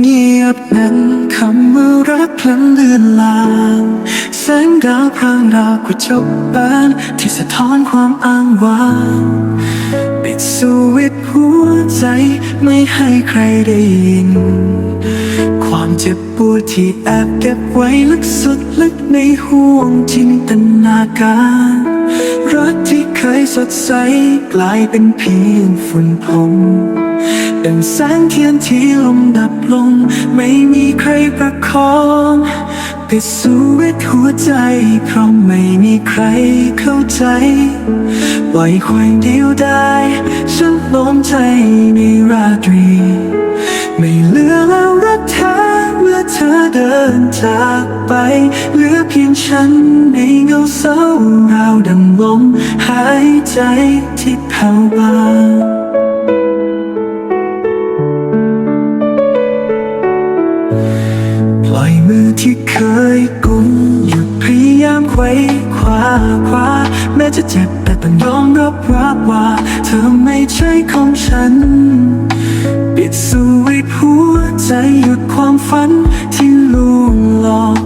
เงียบนั้นคำว่ารักพลันเลือนลางแสงดาวพรางราวกระจกบานที่สะท้อนความอ้างว้างปิดสวิตช์หัวใจไม่ให้ใครได้ยิน ความเจ็บปวดที่แอบเก็บไว้ลึกสุดลึกในห่วงจินตนาการรักที่เคยสดใสกลายเป็นเพียงฝุ่นพร ดังแสงเทียนที่ลมดับลง ไม่มีใครประคองปิดสวิตหัวใจ เพราะไม่มีใครเข้าใจ ปล่อยความเดียวได้ ฉันล้มใจในราตรี ไม่เหลือแล้วรักแท้เมื่อเธอเดินจากไป เหลือเพียงฉันในเงาเศร้าราวดังลมหายใจที่แผ่วบาง อยมือที่เคยกุมหยุดพยายามไขว้คว้าคว้าแม้จะเจ็บแต่ต้องยอมรับรับว่า เธอไม่ใช่ของฉัน ปิดสวิตช์หัวใจหยุดความฝันที่ลวงหลอก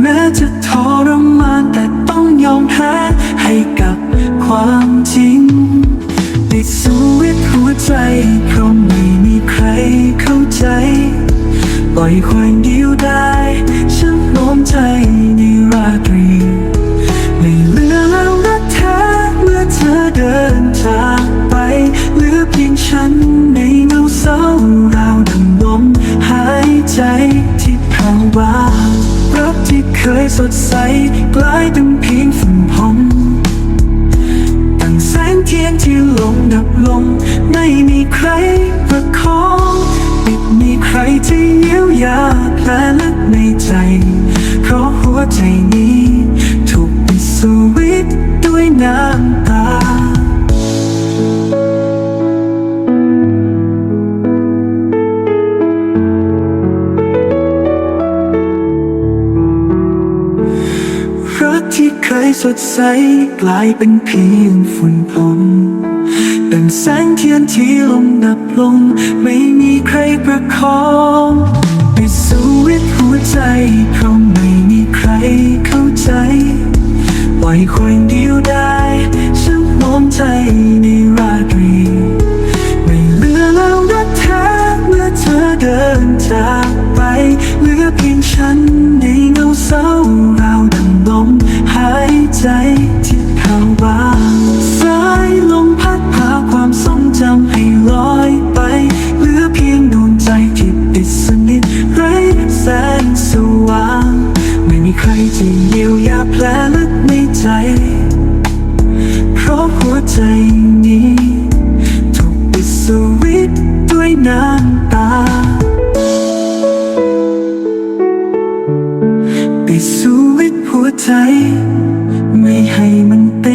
แม้จะทรมานแต่ต้องยอมแพ้ให้กับความจริง ปิดสวิตช์หัวใจเพราะไม่มีใครเข้าใจ ปล่อยความเดียว เคยสดใสกลายเป็นเพียงฝุ่นพรมดังแสงเทียนที่ลงดับลง ไม่มีใครประคองไม่มีใครที่เยียวยาแผลลึก เคยสดใสกลายเป็นเพียงฝุ่นพรมดังแสงเทียนที่ลมดับลง ไม่มีใครประคองปิดสวิตหัวใจเพราะไม่มีใครเข้าใจปล่อยความเดียวได้ฉันโน้มใจใหัวใจนี้ถูกปิดสวิตด้วยน้ำตาปิดสวิตหัวใจ ไม่ให้มันเ